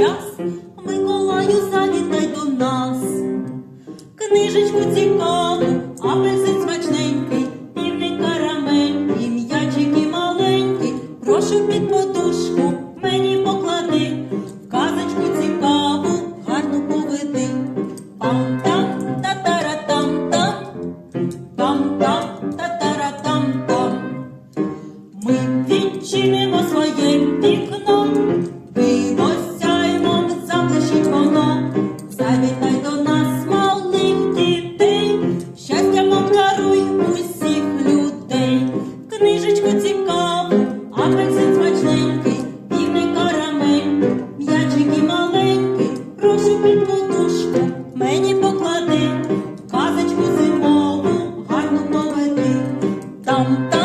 час, Миколаю, завітай до нас, книжечку цікаву, апельсин смачненький, півник карамель і м'ячики маленькі, прошу під подушку, мені поклади, казочку цікаву, гарну поведи. Пам там та там там пам там та там там Ми відчинимо свою книжечку цікаву, а апельсин смачненький, півний карамель, м'ячики маленькі, прошу під подушку, мені поклади, казочку зимову, гарно поведи. Там-там.